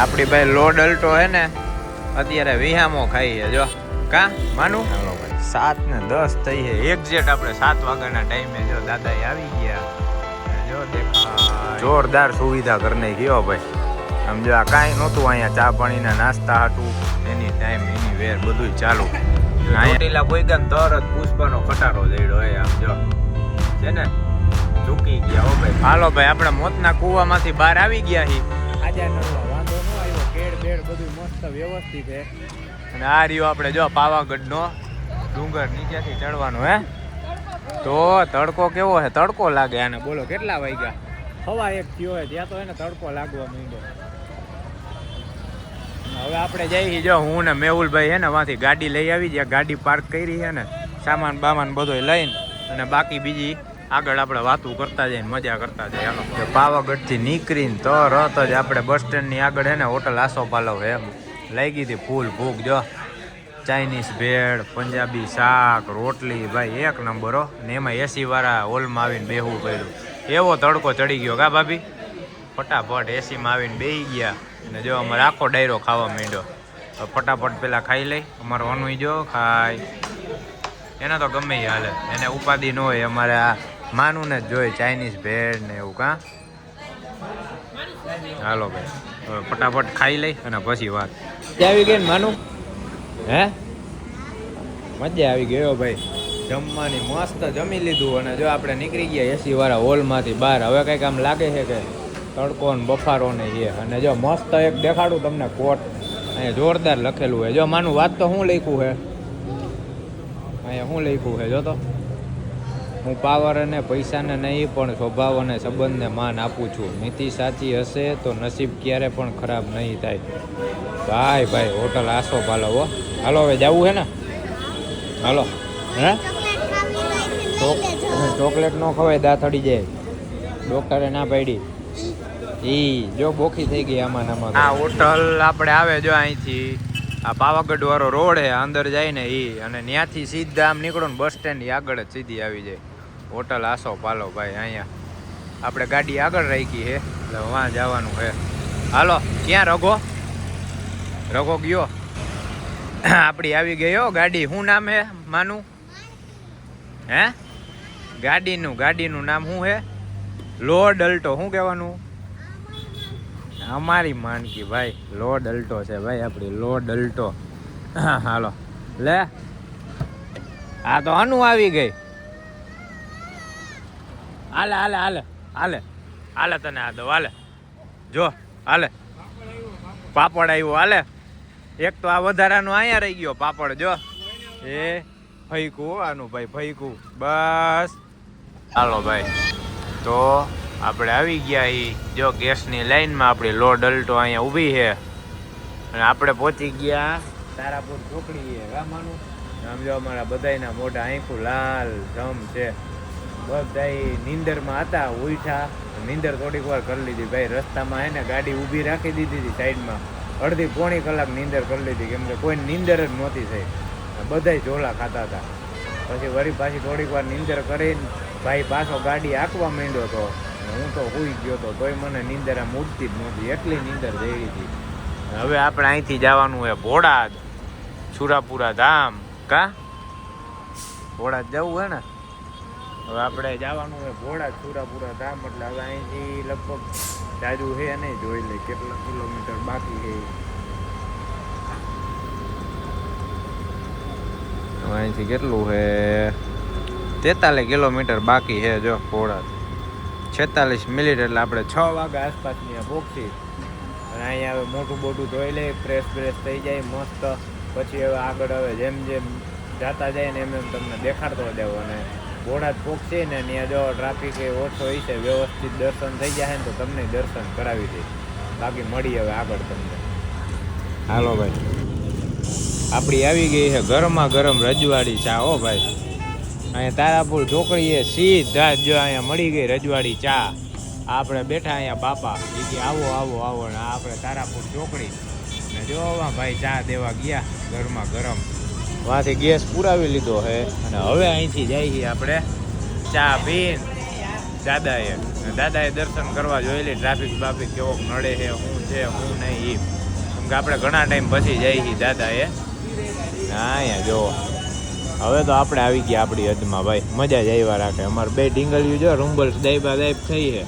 આપણી ભાઈ load Alto હે ને અત્યારે વિહામો ખાઈ છે જો. કા માનું? હાલો ભાઈ. સાત ને દસ થઈ છે. એક્ઝેક્ટ આપણે સાત વાગ્યાના ટાઈમે જો દાદા આવી ગયા. જો દેખા જોરદાર સુવિધા કરીને ગયો ભાઈ. આમ જો આ કાંઈ નહોતું અહીંયા ચા પાણીના નાસ્તા હતું. એની ટાઈમ એની વેર બધું ચાલુ. ચોટીલા કોઈ ગામ તરત પુષ્પાનો ખટારો જઈડો એ આમ જો. છે ને? ચૂકી ગયા હો ભાઈ. હાલો ભાઈ આપણે મોતના કૂવામાંથી બહાર આવી ગયા હી. આજે કેડ બધું મસ્ત વ્યવસ્થિત છે. અને આ રહ્યો આપણે જો પાવાગઢનો ડુંગર નીચેથી ચડવાનો હે? તો તડકો કેવો છે? તડકો લાગે આને. બોલો કેટલા વાગ્યા? હવા એક થયો હોય ત્યાં તો એને તડકો લાગવા માંડ્યો. હવે આપણે જઈએ જો હું ને મેહુલભાઈ હે ને વાંથી ગાડી લઈ આવી જ્યાં ગાડી પાર્ક કરી છે ને સામાન બામાન બધો લઈને અને બાકી બીજી આગળ આપણે વાતું કરતા જઈએ મજા કરતા જઈએ. હાલો. પાવાગઢથી નીકળીને તરત જ આપણે બસ સ્ટેન્ડની આગળ હે ને હોટલ આસો પાલવ એમ. લઈ ગઈ હતી ફૂલ ભૂખ, જો. ચાઇનીઝ ભેળ, પંજાબી શાક, રોટલી, ભાઈ, એક નંબર હો. ને એમાં એસી વાળા હોલમાં આવીને બેહવું પડ્યું. એવો તડકો ચડી ગયો કા ભાભી? ફટાફટ એસીમાં આવીને બેહી ગયા. અને જો અમારે આખો ડાયરો ખાવા માંડ્યો. ફટાફટ પેલા ખાઈ લઈ. અમારો અનુઈ જો ખાય. એને તો ગમે હાલે. એને ઉપાધિ ન હોય અમારે આ માનું ને જોઈ ચાઇનીઝ ભેળ ને એવું કા? હાલો ભાઈ ફટાફટ ખાઈ લઈ અને પછી વાત. આવી ગઈ માનું? હે? મજા આવી ગયો ભાઈ. જમવાની મસ્ત જમી લીધું અને જો આપણે નીકળી ગયા એસી વાળા હોલમાંથી બહાર. હવે કંઈક આમ લાગે છે કે તડકો ને બફારો ને એ. અને જો મસ્ત એક દેખાડું તમને કોટ. અહીંયા જોરદાર લખેલું છે. જો માનું, વાત તો શું લખ્યું છે? અહીંયા શું લખ્યું છે? જો તો. હું પાવર અને પૈસાને નહીં, પણ સ્વભાવ અને સંબંધને માન આપું છું. નીતિ સાચી હશે તો નસીબ ક્યારે પણ ખરાબ નહીં થાય. ભાઈ ભાઈ, હોટલ આસો હો હાલો, હવે જવું છે ને? હાલો. હે? ચોકલેટ ન ખવાય દાંત અડી જાય. ડોક્ટરે ના પાડી. ઈ જો બોખી થઈ ગઈ આમાં આમાં આ હોટલ આપણે આવે જો અહીંથી. આ પાવાગઢ વાળો રોડ હે, અંદર જાય ને ઈ. અને ત્યાંથી સીધા આમ નીકળો ને બસ સ્ટેન્ડ આગળ જ સીધી આવી જાય. હોટલ આસો પાલો ભાઈ, અહીંયા. આપણે ગાડી આગળ રાખી છે, એટલે વાં જવાનું છે. હાલો, ક્યાં રઘો? રઘો ગયો. આપણી આવી હો ગાડી, શું નામ હે માનું? હે? ગાડીનું ગાડીનું નામ શું હે? લોડ અલ્ટો, શું કહેવાનું? અમારી માનકી ભાઈ લોડ અલ્ટો છે ભાઈ આપણી લોડ અલ્ટો. હાલો, લે. આ તો અનુ આવી ગઈ. હાલે હાલે હાલે હાલે. હાલે તને આ દો હાલે. જો, હાલે. પાપડ આવ્યો હાલે. એક તો આ વધારાનું અહીંયા રહી ગયો પાપડ, જો. એ ફૈકું આનું ભાઈ ફૈકું બસ. હાલો ભાઈ. તો આપણે આવી ગયા એ જો ગેસની લાઈનમાં આપણી લોડ અલ્ટો અહીંયા ઊભી છે. અને આપણે પહોંચી ગયા તારાપુર ચોકડી છે ગામાનું આમ જો અમારા બધાયના મોઢા આંખું લાલ જમ છે. બધાય નીંદરમાં હતા ઉઠા નીંદર થોડીક વાર કરી લીધી. ભાઈ, રસ્તામાં એને ગાડી ઊભી રાખી દીધી હતી સાઈડમાં. અડધી પોણી કલાક નીંદર કરી લીધી, કેમ કે કોઈ નીંદર જ નહોતી થઈ. બધાય ઝોલા ખાતા હતા. પછી વળી પાછી થોડીક વાર નીંદર કરીને ભાઈ પાછો ગાડી આંકવા માંડ્યો હતો હું તો હુઈ ગયો હતો તોય મને નીંદર આમ ઉડતી જ નહોતી, એટલી નીંદર દેવી હતી. હવે આપણે અહીંથી જવાનું છે ભોડાદ છુરાપુરા ધામ. કા? ભોડાદ જવું હે ને? હવે આપણે જવાનું હોય ભોળા સુરાપુરા ધામ, એટલે હવે અહીંથી લગભગ જાજુ છે નહીં, જોઈ લે કેટલા કિલોમીટર બાકી છે. અહીંથી કેટલું છે? તેતાલીસ કિલોમીટર બાકી છે જો ઘોડા છેતાલીસ મિનિટ, એટલે આપણે છ વાગ્યા આસપાસની પહોંચી અને અહીંયા હવે મોટું બોટું ધોઈ લે ફ્રેશ ફ્રેશ થઈ જાય, મસ્ત. પછી હવે આગળ હવે જેમ જેમ જાતા જાય ને એમ એમ તમને દેખાડતો જાવ અને બોડાદ પહોંચશે ને ત્યાં જો ટ્રાફિક એ ઓછો છે, વ્યવસ્થિત દર્શન થઈ જાય ને તો તમને દર્શન કરાવી દઈશ બાકી મળી હવે આગળ તમને. હાલો ભાઈ. આપણી આવી ગઈ છે ગરમા ગરમ રજવાડી ચા, હો ભાઈ. અહીંયા તારાપુર છોકરીએ સીધા જો અહીંયા મળી ગઈ રજવાડી ચા. આપણે બેઠા અહીંયા બાપા. એ કે આવો આવો આવો ને આપણે તારાપુર ચોકડી ને જોવા ભાઈ ચા દેવા ગયા ગરમા ગરમ. વાંથી ગેસ પુરાવી લીધો છે અને હવે અહીંથી જઈએ આપણે ચા પીન. દાદાએ. દાદાએ દર્શન કરવા જોયેલી ટ્રાફિક બાફિક કેવો નડે છે શું છે, શું નહીં એ કેમ કે આપણે ઘણા ટાઈમ પછી જઈ છીએ દાદાએ. ના અહીંયા જો હવે તો આપણે આવી ગયા આપણી હદમાં ભાઈ. મજા જ આવ્યા રાખે અમારે બે ઢીંગલિયું જો રૂમ્બલ્સ દાઈબા દાઈબ થઈ છે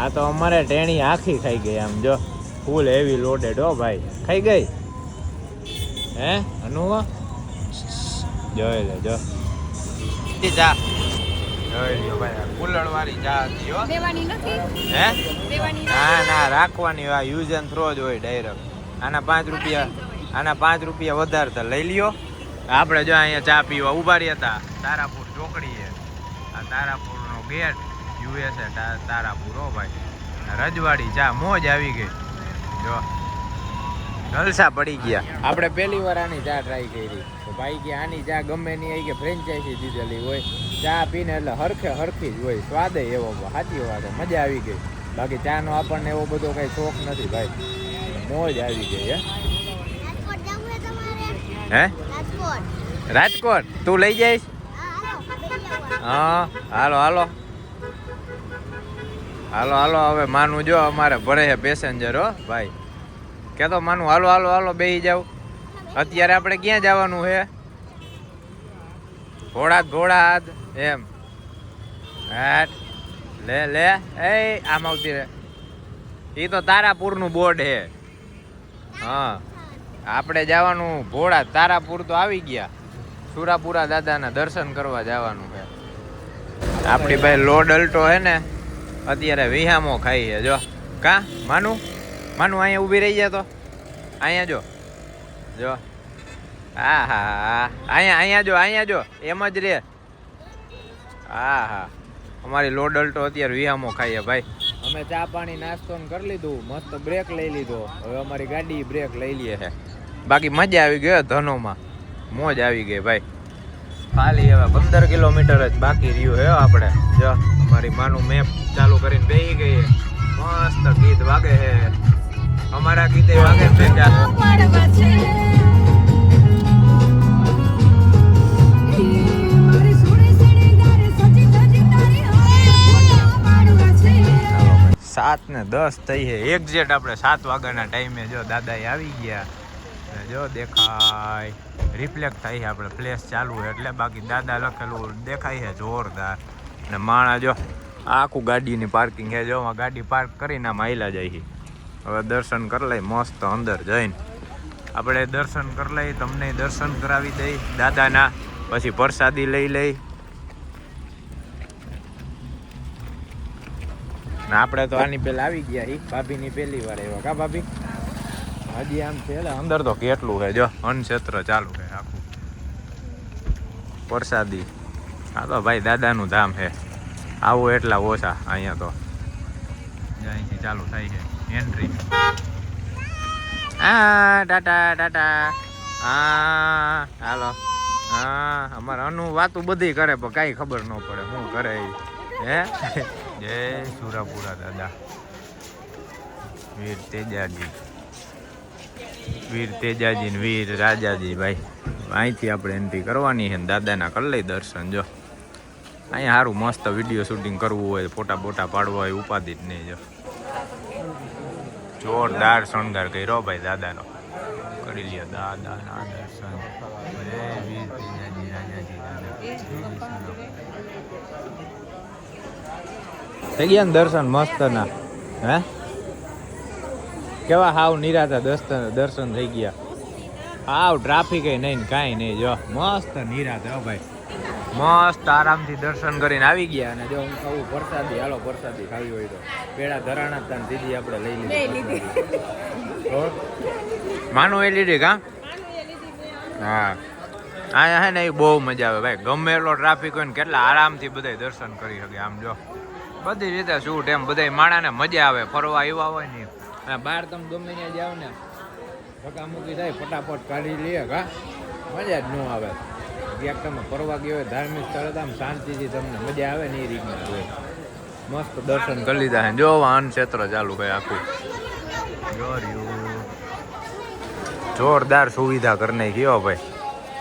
આ તો અમારે ટેણી આખી ખાઈ ગઈ આમ જો. ફૂલ હેવી લોડેડ હો ભાઈ. ખાઈ ગઈ? હે? અનુવા જોઈ લે જો. ના ના રાખવાની આ યુઝ એન્ડ થ્રો જ હોય ડાયરેક્ટ આના પાંચ રૂપિયા આના પાંચ રૂપિયા વધારે તો લઈ લ્યો. આપણે જો અહીંયા ચા પીવા ઊભા રહ્યા હતા તારાપુર ચોકડી છે આ તારાપુરનો ગેટ યુએસએ તારાપુર હો ભાઈ. રજવાડી ચા મોજ આવી ગઈ. જો. જલસા પડી ગયા. આપણે પહેલી વાર આની ચા ટ્રાય કરી. તો ભાઈ કે આની ચા ગમે નહીં આવી કે ફ્રેન્ચાઇઝી દીધેલી હોય. ચા પીને એટલે હરખે હરખી જ હોય. સ્વાદ એવો સાચી વાત. મજા આવી ગઈ. બાકી ચાનો આપણને એવો બધો કાંઈ શોખ નથી ભાઈ. મોજ આવી ગઈ હે? રાજકોટ જવું છે તમારે? હે રાજકોટ? રાજકોટ તું લઈ જઈશ? હા હાલો. હા હાલો હાલો. હાલો હાલો. હવે માનું જો અમારે ભરે છે પેસેન્જર હો ભાઈ. કે તો માનું, હાલો હાલો હાલો બેસી જાવ અત્યારે આપણે ક્યાં જવાનું છે? ભોળા ઘોડાદ એમ. હેટ. લે લે. એ આમ આવતી રે એ તો તારાપુરનું બોર્ડ છે. હા. આપણે જવાનું ભોળા તારાપુર તો આવી ગયા. સુરાપુરા દાદાના દર્શન કરવા જવાનું છે. આપણી ભાઈ લોડ અલ્ટો હે ને, અત્યારે વિહામો ખાઈ છે. જો. કા? માનું? માનું અહીંયા ઊભી રહી જાય તો. અહીંયા જો. જો. હા હા અહીંયા અહીંયા જો અહીંયા જો. એમ જ રે. હા હા. અમારી લોડ અલ્ટો અત્યારે વિહામો ખાઈએ ભાઈ. અમે ચા પાણી નાસ્તો કરી લીધું. મસ્ત બ્રેક લઈ લીધો. હવે અમારી ગાડી બ્રેક લઈ લઈએ છે. બાકી મજા આવી ગયો ધનોમાં. મોજ આવી ગઈ ભાઈ. ખાલી હવે પંદર કિલોમીટર જ બાકી રહ્યું હે આપણે. જો અમારી માનું મેપ ચાલુ કરીને બેસી ગઈ મસ્ત ગીત વાગે છે. અમારા ગીતે વાગે છે સાત ને દસ થઈ છે. એક્ઝેક્ટ આપણે સાત વાગ્યાના ટાઈમે જો દાદા આવી ગયા. અને જો દેખાય. રિફ્લેક્ટ થાય છે આપણે. ફ્લેશ ચાલુ એટલે બાકી દાદા લખેલું દેખાય છે જોરદાર. ને માણા જો આખું ગાડીની પાર્કિંગ છે. જો ગાડી પાર્ક કરીને આમ હાલ્યા જાય છે. હવે દર્શન કરી લઈ, મસ્ત અંદર જઈને. આપણે દર્શન કરી લઈ, તમને દર્શન કરાવી દઈ, દાદાના, પછી પ્રસાદી લઈ લઈ. આપણે તો આની પેલા આવી ગયા હી ભાભીની પહેલી વાર એવા કા ભાભી? હજી આમ છે અંદર તો કેટલું છે, જો, અન્નક્ષેત્ર ચાલુ છે આખું. પ્રસાદી. આ તો ભાઈ દાદાનું ધામ છે. આવું એટલા ઓછા, અહીંયા તો. અહીંથી ચાલુ થાય છે. એન્ટ્રી હા ટાટા ટાટા. હા હાલો. હા અમારે અનુ વાતું બધી કરે પણ કાંઈ ખબર ન પડે શું કરે હે? જય સુરાપુરા દાદા. વીર તેજાજી. વીર તેજાજી ને વીર રાજાજી ભાઈ. અહીંથી આપણે એન્ટ્રી કરવાની છે ને દાદાના કરી લઈ દર્શન જો. અહીંયા સારું મસ્ત વીડિયો શૂટિંગ કરવું હોય ફોટા બોટા પાડવા હોય ઉપાધિ જ નહીં જો. જોરદાર શણગાર કર્યો ભાઈ દાદાનો. કરી લ્યો દર્શન દાદા સુરાપુરા. થઈ ગયા ને દર્શન મસ્ત ના હે? કેવા હાવ નિરાતા દર્શન દર્શન થઈ ગયા. હાવ ટ્રાફિક નહીં ને કાંઈ નહીં, જો. મસ્ત નિરાતા ભાઈ. મસ્ત આરામથી દર્શન કરીને આવી ગયા અને જો હું ખાવું પ્રસાદી હાલો પ્રસાદી ખાવી હોય તો. પેડા ધરાણા તાન દીદી આપણે લઈ લીધી. માનું એ લીધી કા? હા. હા હે ને એ બહુ મજા આવે ભાઈ. ગમે એટલો ટ્રાફિક હોય ને કેટલા આરામથી બધા દર્શન કરી શકે. આમ જો બધી રીતે શૂટ એમ બધા માણાને મજા આવે. ફરવા આવ્યા હોય ને બહાર તમે ગમે ત્યાં જાવ ને ધક્કામુક્કી થાય ફટાફટ કાઢી લઈએ કા. મજા જ ન આવે. ક્યાંક તમે ફરવા ગયો હોય, ધાર્મિક સ્થળે આમ શાંતિથી તમને મજા આવે ને એ રીતના હોય. મસ્ત દર્શન કરી લીધા છે. જો વાહન ક્ષેત્ર ચાલુ ભાઈ આખું. જોરદાર સુવિધા કરી નાખી હો ભાઈ.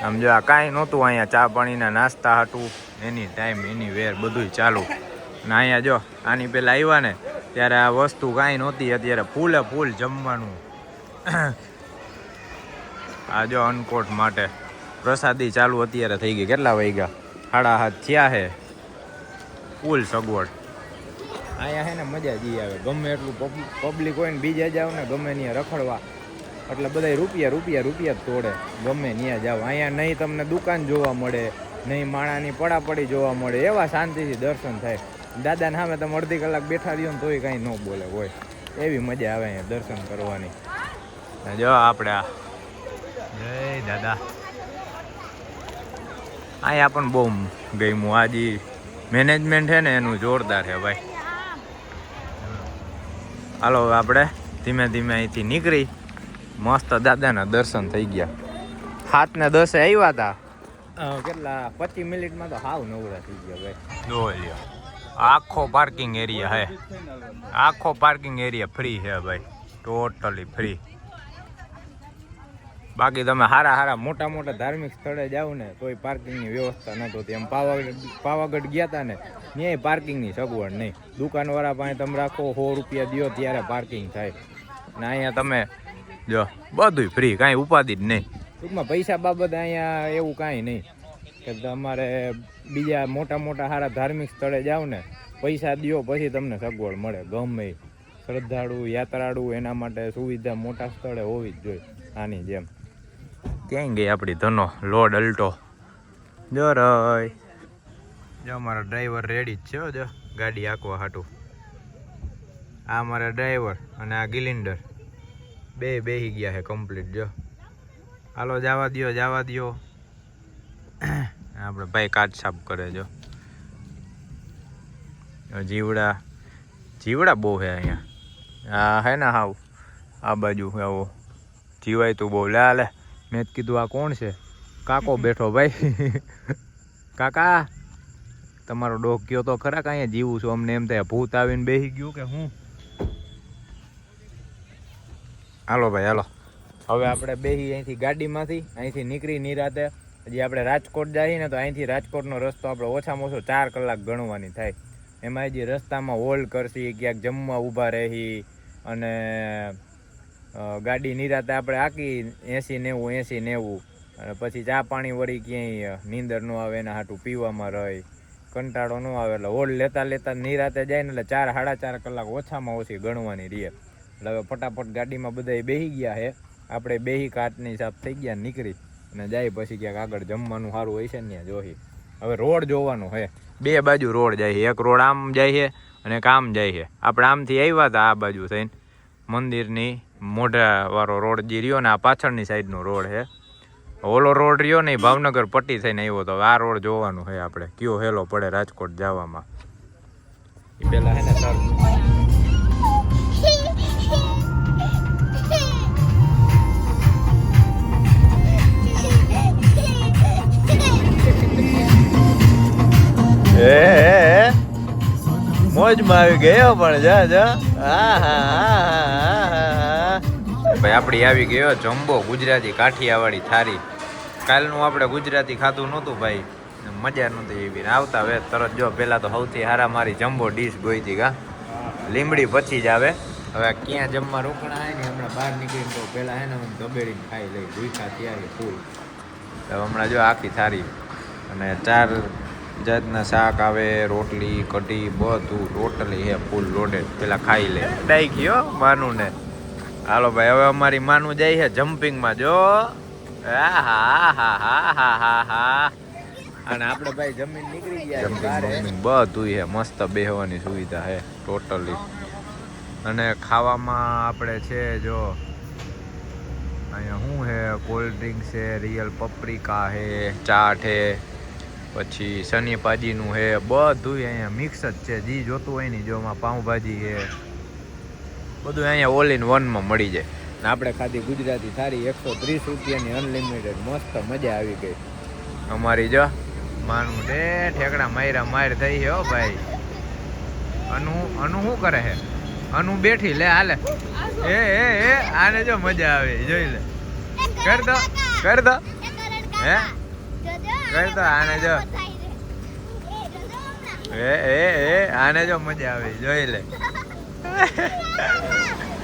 આમ જો આ કાંઈ નહોતું, અહીંયા ચા પાણીના નાસ્તા હતું. એની ટાઈમ એની વેર બધું ચાલુ. ને અહીંયા જો, આની પહેલાં આવ્યા ને, ત્યારે આ વસ્તુ કાંઈ નહોતી. અત્યારે ફૂલે ફૂલ જમવાનું. આ જો અનકોટ માટે. પ્રસાદી ચાલુ અત્યારે થઈ ગઈ. કેટલા વાગ્યા? સાડા હાથ થયા છે ફૂલ સગવડ. અહીંયા છે ને મજા જ ઈ આવે. ગમે એટલું પબ્લિક હોય ને બીજા જાવ ને ગમે ત્યાં રખડવા. એટલે બધા રૂપિયા રૂપિયા રૂપિયા જ તોડે. ગમે ત્યાં જાવ. અહીંયા નહીં તમને દુકાન જોવા મળે નહીં માણાની પડાપડી જોવા મળે. એવા શાંતિથી દર્શન થાય. દાદાને સામે તમે અડધી કલાક બેઠા રહ્યો ને તોય કાંઈ ન બોલે હોય. એવી મજા આવે અહીંયા દર્શન કરવાની. જો આપણે આ. જય દાદા. અહીંયા પણ બહુ ગમ્યું. આજે મેનેજમેન્ટ છે ને એનું જોરદાર છે ભાઈ. હાલો આપણે ધીમે ધીમે અહીંથી નીકળી. મસ્ત દાદાના દર્શન થઈ ગયા. સાત ને દસે આવ્યા હતા કેટલા? પચીસ મિનિટમાં તો હાવ નવરા થઈ ગયા ભાઈ. જોઈ આખો પાર્કિંગ એરિયા હે. આખો પાર્કિંગ એરિયા ફ્રી છે ભાઈ. ટોટલી ફ્રી બાકી તમે સારા સારા મોટા મોટા ધાર્મિક સ્થળે જાઓ ને, તોય પાર્કિંગની વ્યવસ્થા નતો એમ પાવાગઢ પાવાગઢ ગયા હતા ને, ત્યાંય પાર્કિંગની સગવડ નહીં. દુકાનવાળા પાસે તમે રાખો, સો રૂપિયા દો ત્યારે પાર્કિંગ થાય. ને અહીંયા તમે જો, બધુંય ફ્રી કાંઈ ઉપાધિ જ નહીં. ટૂંકમાં પૈસા બાબત અહીંયા એવું કાંઈ નહીં. કે તમારે બીજા મોટા મોટા સારા ધાર્મિક સ્થળે જાઓ ને, પૈસા દ્યો પછી તમને સગવડ મળે. ગમે. શ્રદ્ધાળુ, યાત્રાળુ એના માટે સુવિધા મોટા સ્થળે હોવી જ જોઈએ. આની જેમ. ક્યાંય ગઈ આપણી ધનો? Load Alto. જો જો અમારા ડ્રાઈવર રેડી જ છે જો. ગાડી આંકવા હાટું. આ મારા ડ્રાઈવર અને આ ગિલિન્ડર બે બેહી ગયા છે કમ્પ્લીટ જો. હાલો, જવા દ્યો જવા દ્યો. આપણે ભાઈ કાચ સાફ કરે, જો. જીવડા જીવડા બહુ છે અહીંયા. હા હે ને હાવ. આ બાજુ, આવો. જીવાય તું બહુ. લે લે. મેં કીધું, આ કોણ છે? કાકો બેઠો ભાઈ. કાકા, તમારો ડોગ ગયો તો ખરા કાંઈ જીવું છું? અમને એમ થાય ભૂત આવીને બેસી ગયું કે હું? હાલો ભાઈ, હાલો. હવે આપણે બેસી અહીંથી ગાડીમાંથી, અહીંથી નીકળી નિરાતે. હજી આપણે રાજકોટ જઈએ ને તો અહીંથી રાજકોટનો રસ્તો આપણે ઓછામાં ઓછો ચાર કલાક ગણવાની થાય. એમાં હજી રસ્તામાં હોલ્ડ કરશી, ક્યાંક જમવા ઊભા રહી અને ગાડી નિરાતે આપણે આકી એંસી નેવું એંસી નેવું. અને પછી ચા પાણી વળી ક્યાંય નીંદર ન આવે, એના હાટું પીવામાં રહે. કંટાળો ન આવે, એટલે હોલ લેતા લેતા નિરાતે જાય ને એટલે ચાર, સાડા ચાર કલાક ઓછામાં ઓછી ગણવાની રહે. એટલે હવે ફટાફટ ગાડીમાં બધા બેસી ગયા છે આપણે બેહી કાટની સાફ થઈ ગયા, નીકળી. અને જાય પછી ક્યાંક આગળ જમવાનું સારું હોય છે ને ત્યાં જોઈ હવે રોડ જોવાનું છે બે બાજુ રોડ જાય છે એક રોડ આમ જાય છે અને એક આમ જાય છે આપણે આમથી આવ્યા હતા આ બાજુ થઈને. મંદિરની મોઢા વાળો રોડ જે રહ્યો ને આ પાછળની સાઈડનો રોડ છે. ઓલો રોડ રહ્યો ને ભાવનગર પટ્ટી થઈને આવ્યો તો આ રોડ જોવાનું છે આપણે. કયો હેલો પડે રાજકોટ જવામાં. એ પેલા હે ને સર એ. મોજમાં આવી ગયો પણ, જા જા. ભાઈ, આપણી આવી ગયો જમ્બો ગુજરાતી કાઠિયાવાડી થારી. કાલનું આપણે ગુજરાતી ખાધું નહોતું ભાઈ. મજા નહોતી એવી આવતા હવે તરત જો પેલા તો સૌથી હારા મારી જમ્બો ડીશ ગોઈતી કા લીમડી પછી જ આવે. હવે ક્યાં જમવા રોકણા હોય ને હમણાં બહાર નીકળીને તો પેલા હે ને હું દબેડીને ખાઈ લઈ. ભૂખા ત્યારે ફૂલ. તો હમણાં જો આખી થારી. અને ચાર જાતના શાક આવે રોટલી કઢી બધું ટોટલી હે ફૂલ લોડેડ પેલા ખાઈ લે. ડાઈ ગયો માનું ને હાલો ભાઈ હવે અમારી માનું જાય છે જમ્પિંગમાં જો. હા હા હા હા હા હા અને આપણે ભાઈ જમીન નીકળી ગયા બધું હે મસ્ત બેહવાની સુવિધા હે ટોટલી અને ખાવામાં આપણે છે જો અહીંયા શું હે કોલ્ડ ડ્રિંક છે રિયલ પપરિકા હે ચાટ હે. પછી શની ભાજીનું હે બધું અહીંયા મિક્સ જ છે. જી જોતું હોય ને જોમાં પાઉંભાજી હે બધું અહીંયા ઓલ ઇન વનમાં મળી જાય. ને આપણે ખાધી ગુજરાતી થાળી એકસો ત્રીસ રૂપિયાની અનલિમિટેડ મસ્ત મજા આવી ગઈ. અમારી જો માનું ડે ઠેકડા માયરા માર થઈ છે હો ભાઈ. અનુ અનુ શું કરે છે અનુ બેઠી લે હાલે. એ એ એ આને જો મજા આવે જોઈ લે. કર દો કર દો. હે? કર દો આને જો. એ એ એ, આને જો મજા આવે, જોઈ લે.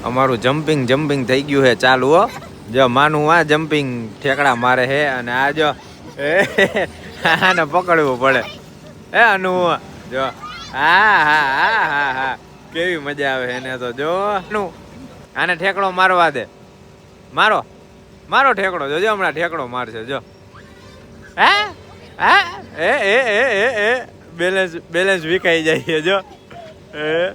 અમારું જમ્પિંગ જમ્પિંગ થઈ ગયું છે, ચાલુ હો. જો, માનું આ જમ્પિંગ ઠેકડા મારે હે અને આ જો આને પકડવું પડે. એ, અનુ, જો. હા હા હા હા હા. કેવી મજા આવે એને તો, જો, અનુ. આને ઠેકડો મારવા દે. મારો મારો ઠેકડો જોજો હમણાં ઠેકડો મારશે, જો. હે? હા? એ એ એ એ એ. બેલેન્સ બેલેન્સ વિકાઈ જાય જો. એ.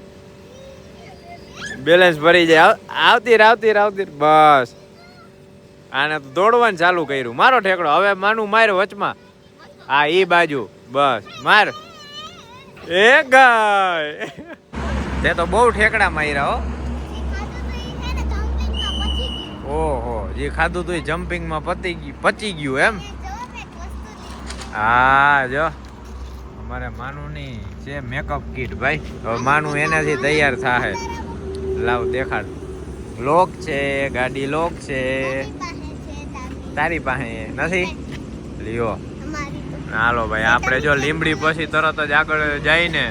બેલેન્સ ભરી જાય. આવ- આવતી આવતી આવતી બસ. આને તો દોડવાનું ચાલુ કર્યું. મારો ઠેકડો. હવે માનું માર વચમાં. હા, ઈ બાજુ. બસ. માર. એ ગાય. તે તો બહુ ઠેકડા માર્યા, હો. ઓહો. જે ખાધું તું જમ્પિંગમાં પતી ગયું, પચી ગયું એમ. હા, જો. અમારે માનુની છે મેકઅપ કીટ ભાઈ. હવે માનું એનાથી તૈયાર થાય લાવ, દેખાડ. લોક છે, ગાડી લોક છે. તારી પાસે નથી? લ્યો. હાલો, ભાઈ, આપણે જો લીમડી પછી તરત જ આગળ જઈને,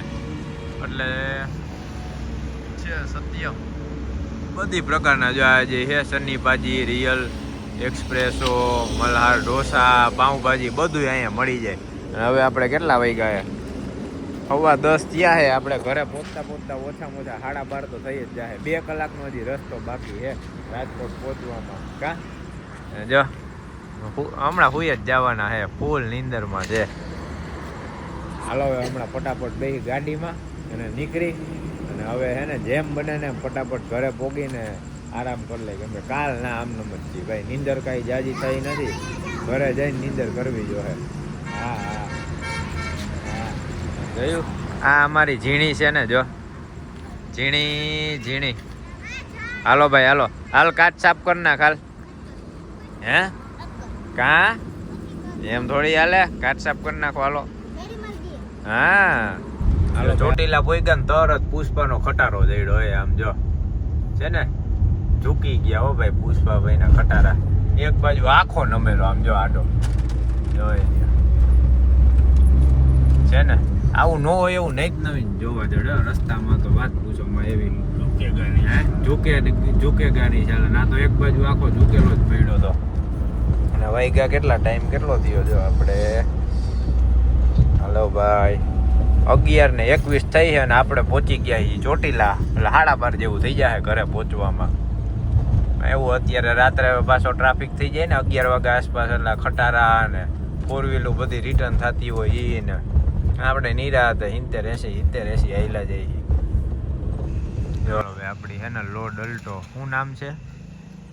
એટલે છે સત્ય. બધી પ્રકારના જો આ છે, સન્ની ભાજી રિયલ એક્સપ્રેસો મલ્હાર ઢોસા, પાઉંભાજી બધું અહીંયા મળી જાય. હવે આપણે કેટલા વાગ્યા સવા દસ થયા છે આપણે ઘરે પહોંચતા પહોંચતા ઓછામાં ઓછા સાડા બાર તો થઈ જ જાય બે કલાકનો હજી રસ્તો બાકી છે રાજકોટ પહોંચવામાં. કા? જો હમણાં હુઈ જ જવાના છે ફૂલ નીંદરમાં છે. હાલો હવે હમણાં ફટાફટ બે ગાડીમાં અને નીકળી. અને હવે હે ને જેમ બને ને ફટાફટ ઘરે પોગીને આરામ કરી લે. કેમ કે કાલ ના આમ નમ જ ભાઈ નીંદર કાંઈ જાજી થઈ નથી. ઘરે જઈને નીંદર કરવી જોઈએ હા. હા હા. જોયું? આ અમારી ઝીણી છે ને જો. ઝીણી ઝીણી. હાલો ભાઈ હાલો. હાલ કાચ સાફ કર નાખ હાલ. હે? કા? એમ થોડી હાલે? કાચ સાફ કરી નાખો હાલો. હા. હાલો ચોટીલા ભોઈ ગયા તરત પુષ્પાનો ખટારો જઈડો હોય આમ જો. છે ને? ઝૂકી ગયા હો ભાઈ પુષ્પાભાઈ ના ખટારા. એક બાજુ આખો નમેલો આમ જો આડો. જોઈ. છે ને? આવું ન હોય એવું નહીં જ નવીન જોવા જડે રસ્તામાં તો વાત પૂછો માં એવી હે? ઝૂકે ઝૂકે ગાની ચાલે. ના તો એક બાજુ આખો ઝૂકેલો જ પડ્યો તો. અને વાગ્યા કેટલા ટાઈમ કેટલો થયો જો આપણે? હલો ભાઈ. અગિયાર ને એકવીસ થઈ છે અને આપણે પહોંચી ગયા છીએ ચોટીલા. એટલે સાડા બાર જેવું થઈ જાય ઘરે પહોંચવામાં. એવું અત્યારે રાત્રે પાછો ટ્રાફિક થઈ જાય ને, અગિયાર વાગ્યા આસપાસ એટલે ખટારા ને ફોર વ્હીલો બધી રિટર્ન થતી હોય એ ને. આપણે નિરાતે હતા, સિત્તેર એસી સિત્તેર એસી આયલા જઈએ જો હવે આપણી હે ને લો ડલ્ટો શું નામ છે?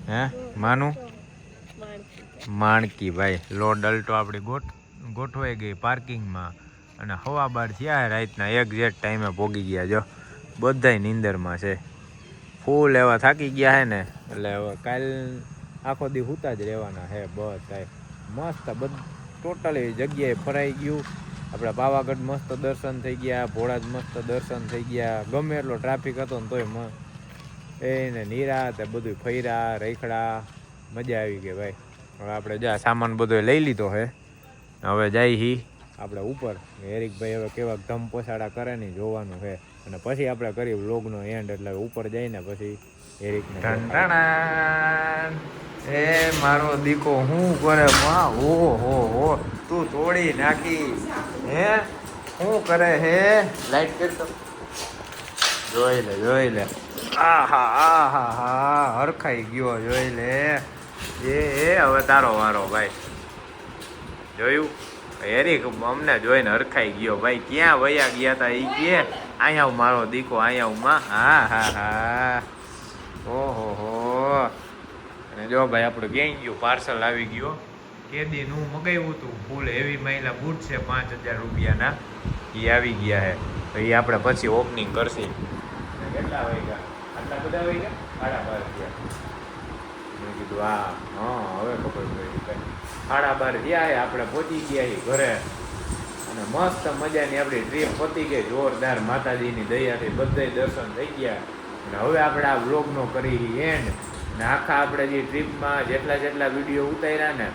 હે? માનું? માણકી ભાઈ. લો ડલ્ટો આપણી ગોઠ, ગોઠવાઈ ગઈ પાર્કિંગમાં. અને હવા બાર થયા રાતના એક્ઝેક્ટ ટાઈમે ભોગી ગયા જો. બધાય નીંદરમાં છે. ફૂલ એવા થાકી ગયા હે ને, એટલે હવે કાલ આખો દી હુતા જ રહેવાના હે, બસ મસ્ત બધ, ટોટલી જગ્યાએ ફરાઈ ગયું. આપણા પાવાગઢ મસ્ત દર્શન થઈ ગયા, ભોળાજ મસ્ત દર્શન થઈ ગયા. ગમે એટલો ટ્રાફિક હતો ને તોય એને નિરાતે બધું ફર્યા રેખડા મજા આવી ગઈ ભાઈ. હવે આપણે જા, સામાન બધો લઈ લીધો હે. હવે જાય હી. આપણે ઉપર. હેરિકભાઈ હવે કેવા ધમ પોસાડા કરે ને જોવાનું છે અને પછી આપણે કરી વ્લોગનો એન્ડ એટલે ઉપર જઈને પછી એરિક એ મારો દીકો હું કરે? માં ઓ હો હો. તું તોડી નાખી. હે? શું કરે હે? લાઈટ કરતો જોઈ લે જોઈ લે. આહા આહા હા હરખાઈ ગયો જોઈ લે. એ એ હવે તારો વારો ભાઈ. જોયું? હેરી અમને જોઈને હરખાઈ ગયો ભાઈ, ક્યાં વયા ગયા હતા એ કે? અહીંયા મારો દીકો, અહીંયા માં. હા હા હા. ઓહો, હો. અને જો ભાઈ, આપણું ક્યાંય ગયું, પાર્સલ આવી ગયો. કેદી નું મગાવ્યું હતું ફૂલ એવી મહિલા બૂટ છે, પાંચ હજાર રૂપિયાના. એ આવી ગયા છે તો એ આપણે પછી ઓપનિંગ કરશી. કેટલા વાગ્યા આટલા બધા વાગ્યા સાડા બાર થયા મેં કીધું, હા હા, હવે ખબર પડી. સાડા બાર ગયા આપણે પહોંચી ગયા ઘરે. અને મસ્ત મજાની આપણી ટ્રીપ પતી ગઈ. જોરદાર માતાજીની દયાથી બધાય દર્શન થઈ ગયા. અને હવે આપણે આ વ્લોગનો કરી એન્ડ ને આખા આપણે જે ટ્રીપમાં જેટલા જેટલા વીડિયો ઉતાર્યા ને,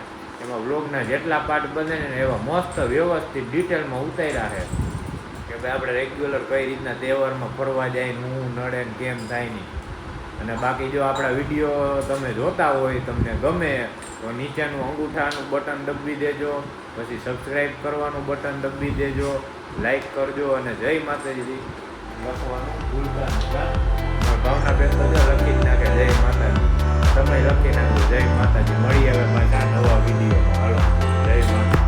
એમાં વ્લોગના જેટલા પાર્ટ બને ને, એવા મસ્ત વ્યવસ્થિત ડિટેલમાં ઉતાર્યા છે કે ભાઈ આપણે રેગ્યુલર કઈ રીતના તહેવારમાં ફરવા જાય ને, હું નડે ને કેમ થાય નહીં અને બાકી જો આપણા વીડિયો તમે જોતા હોય, તમને ગમે, તો નીચેનું અંગૂઠાનું બટન દબી દેજો, પછી સબસ્ક્રાઈબ કરવાનું બટન દબી દેજો લાઈક કરજો અને જય માતાજી. લખવાનું ભૂલતા ભાવના બેન બધા લખી જ નાખે, જય માતાજી. તમે લખી નાખો, જય માતાજી. મળી આવે પાછા નવા વીડિયો હાલો, જય માતા